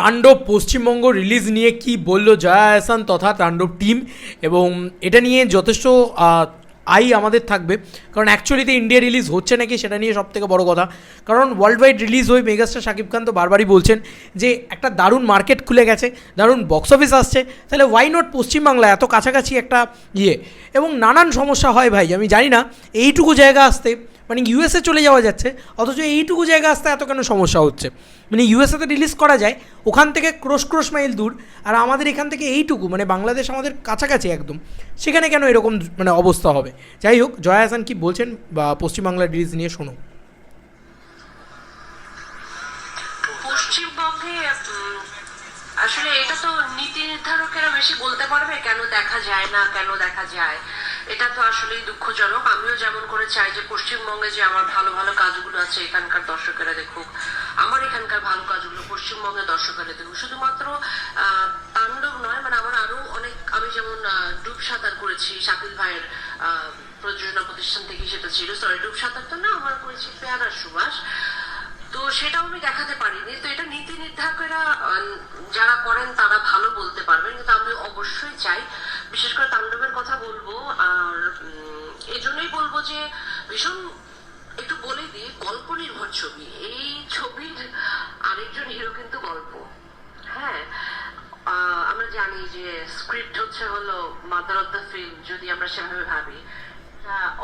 তাণ্ডব পশ্চিমবঙ্গ রিলিজ নিয়ে কি বলল জয়া আহসান তথা তাণ্ডব টিম এবং এটা নিয়ে যথেষ্ট আই আমাদের থাকবে। কারণ অ্যাকচুয়ালিতে ইন্ডিয়া রিলিজ হচ্ছে নাকি সেটা নিয়ে সব থেকে বড় কথা। কারণ ওয়ার্ল্ড ওয়াইড রিলিজ হয়ে মেগাস্টার শাকিব খান তো বারবারই বলছেন যে একটা দারুণ মার্কেট খুলে গেছে, দারুণ বক্স অফিস আসছে। তাহলে ওয়াই নট পশ্চিমবাংলা এত কাছাকাছি একটা ইয়ে? এবং নানান সমস্যা হয় ভাই, আমি জানি না। এইটুকু জায়গা আসতে মানে ইউএসএ চলে যাওয়া যাচ্ছে, অথচ এইটুকু জায়গা আসতে এত কেন সমস্যা হচ্ছে? মানে ইউএসএতে রিলিজ করা যায়, ওখান থেকে ক্রোশ ক্রোশ মাইল দূর, আর আমাদের এখান থেকে এইটুকু মানে বাংলাদেশ আমাদের কাছাকাছি একদম, সেখানে কেন এরকম মানে অবস্থা হবে? যাই হোক, জয়া হাসান কি বলছেন বা পশ্চিমবাংলার রিলিজ নিয়ে শোনো। আসলে এটা তো নীতি নির্ধারকেরা বেশি বলতে পারবে, কেন দেখা যায় না, কেন দেখা যায়। এটা তো আসলেই দুঃখজনক। আমিও যেমন করে চাই যে পশ্চিমবঙ্গে যে আমার ভালো ভালো কাজগুলো আছে, এখানকার দর্শকেরা দেখুক, আমার এখানকার ভালো কাজগুলো পশ্চিমবঙ্গের দর্শকেরা দেখুক। শুধুমাত্র তাণ্ডব নয় মানে আমার আরও অনেক, আমি যেমন ডুব সাঁতার করেছি, শাকিল ভাইয়ের প্রযোজনা প্রতিষ্ঠান থেকে সেটা ছিল। সরি ডুব সাঁতার তো না, আমার করেছি পেয়ারা সুবাস। তো সেটাও আমি দেখাতে পারিনি। তো এটা নীতি নির্ধারকেরা যারা করেন তারা ভালো বলতে পারবেন। কিন্তু আমি অবশ্যই চাই বিশেষ করে তাণ্ডবের কথা বলব, আর এই জন্যই বলব যে ভীষণ একটু বলে দিই, গল্প নির্ভর ছবি। এই ছবির আরেকজন হিরো কিন্তু গল্প। হ্যাঁ আমরা জানি যে স্ক্রিপ্ট হচ্ছে হলো মাদার অফ দ্য ফিল্ম, যদি আমরা সেভাবে ভাবি।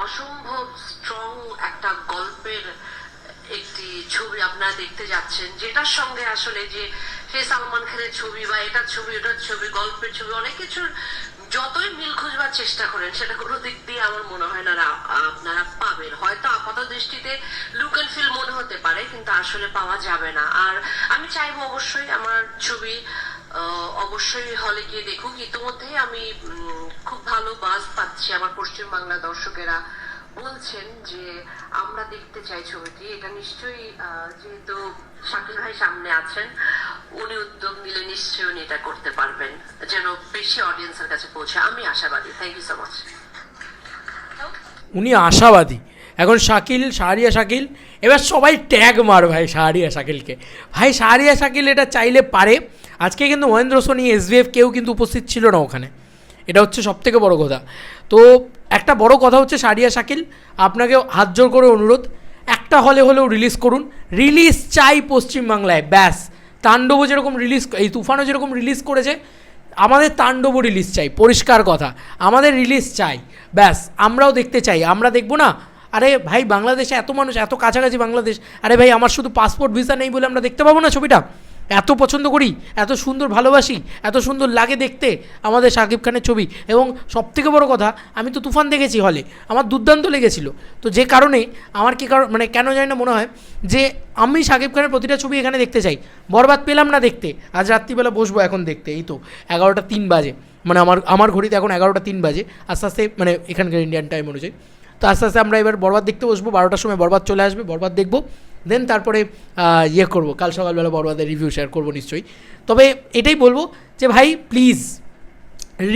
অসম্ভব স্ট্রং একটা গল্পের একটি ছবি আপনারা দেখতে যাচ্ছেন, যেটার সঙ্গে আসলে যে সে সালমান খানের ছবি বা এটার ছবি, ওটার ছবি, গল্পের ছবি, অনেক কিছুর যতই মিল খুঁজবার চেষ্টা করেন, সেটা কোনো দিক দিয়ে আমার মনে হয় না আপনারা পাবেন। হয়তো আপাত দৃষ্টিতে লুক অ্যান্ড ফিল মনে হতে পারে, কিন্তু আসলে পাওয়া যাবে না। আর আমি চাইব অবশ্যই আমার ছবি অবশ্যই হলে গিয়ে দেখুক। ইতিমধ্যেই আমি খুব ভালো বাস পাচ্ছি আমার পশ্চিম বাংলা দর্শকেরা। বলছেন যে আমরা দেখতে চাই ছবিটি। এটা নিশ্চয়ই যেহেতু শাকিল ভাই সামনে আছেন, উনি উদ্যোগ নিলে নিশ্চয়ই উনি এটা করতে পারবেন, যেন বেশি অডিয়েন্সের কাছে পৌঁছে। আমি আশাবাদী। থ্যাংক ইউ সো মাচ উনি আশাবাদী। এখন শাকিল, শাহরিয়া শাকিল, এবার সবাই ট্যাগ মার ভাই শাহরিয়া শাকিলকে। ভাই, শাহরিয়া শাকিল এটা চাইলে পারে। আজকে কিন্তু মহেন্দ্র সোনি এসবিএফ কেউ কিন্তু উপস্থিত ছিল না ওখানে। এটা হচ্ছে সবথেকে বড় কথা। তো একটা বড় কথা হচ্ছে শাহরিয়া শাকিল, আপনাকে হাত জোর করে অনুরোধ, একটা হলে হলেও রিলিজ করুন। রিলিজ চাই পশ্চিমবাংলায়, ব্যাস। তাণ্ডবও যেরকম রিলিজ এই তুফানও যেরকম রিলিজ করেছে, আমাদের তাণ্ডবও রিলিজ চাই, পরিষ্কার কথা। আমাদের রিলিজ চাই, ব্যাস। আমরাও দেখতে চাই। আমরা দেখব না, আরে ভাই বাংলাদেশে এত মানুষ, এত কাছাকাছি বাংলাদেশ, আরে ভাই আমার শুধু পাসপোর্ট ভিসা নেই বলে আমরা দেখতে পাবো না ছবিটা? এত পছন্দ করি, এত সুন্দর ভালোবাসি, এত সুন্দর লাগে দেখতে আমাদের শাকিব খানের ছবি। এবং সবথেকে বড় কথা, আমি তো তুফান দেখেছি হলে, আমার দুর্দান্ত লেগেছিল। তো যে কারণে আমার কি কারণ মানে কেন জানি না মনে হয়, যে আমি শাকিব খানের প্রতিটা ছবি এখানে দেখতে চাই। বরবাদ পেলাম না দেখতে, আজ রাত্রিবেলা বসবো এখন দেখতে, এই তো, এগারোটা তিন বাজে। মানে আমার আমার ঘড়িতে এখন এগারোটা তিন বাজে, আস্তে আস্তে মানে এখানকার ইন্ডিয়ান টাইম অনুযায়ী। তো আস্তে আস্তে আমরা এবার বরবাদ দেখতে বসবো, বারোটার সময় বরবাদ চলে আসবে, বরবাদ দেখব। দেন তারপরে ইয়ে করব। কাল সকালবেলা বড়বাদের রিভিউ শেয়ার করব নিশ্চয়ই। তবে এটাই বলব যে ভাই please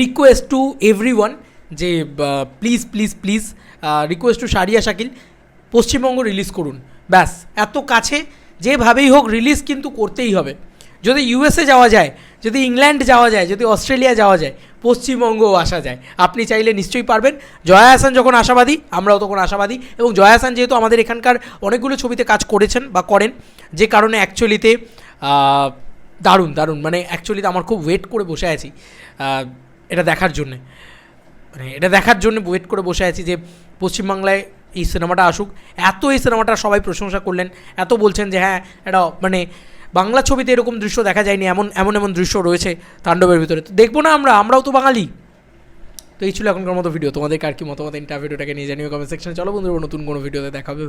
request to every one যে please please please request to Sariya Shakil, Paschimbanga release করুন। ব্যাস, এত কাছে, যেভাবেই হোক রিলিজ কিন্তু করতেই হবে। যদি ইউএসএ যাওয়া যায়, যদি ইংল্যান্ড যাওয়া যায়, যদি অস্ট্রেলিয়া যাওয়া যায়, পশ্চিমবঙ্গও আসা যায়। আপনি চাইলে নিশ্চয়ই পারবেন। জয়া হাসান যখন আশাবাদী, আমরাও তখন আশাবাদী। এবং জয়া হাসান যেহেতু আমাদের এখানকার অনেকগুলো ছবিতে কাজ করেছেন বা করেন, যে কারণে অ্যাকচুয়ালিতে দারুণ দারুণ। মানে অ্যাকচুয়ালিতে আমার খুব ওয়েট করে বসে আছি এটা দেখার জন্যে। মানে এটা দেখার জন্য ওয়েট করে বসে আছি যে পশ্চিমবাংলায় এই সিনেমাটা আসুক। এত এই সিনেমাটা সবাই প্রশংসা করলেন। এত বলছেন যে হ্যাঁ এটা মানে বাংলা ছবিতে এরকম দৃশ্য দেখা যায়নি, এমন এমন এমন দৃশ্য রয়েছে তাণ্ডবের ভিতরে। তো দেখব না আমরা, আমরাও তো বাঙালি। তো এই ছিল এখনকার মতো ভিডিও তোমাদের কার কি মতামত ইন্টারভিউটাকে নিয়ে জানিও কমেন্ট সেকশনে চলো বন্ধুরা, নতুন কোনো ভিডিওতে দেখাবে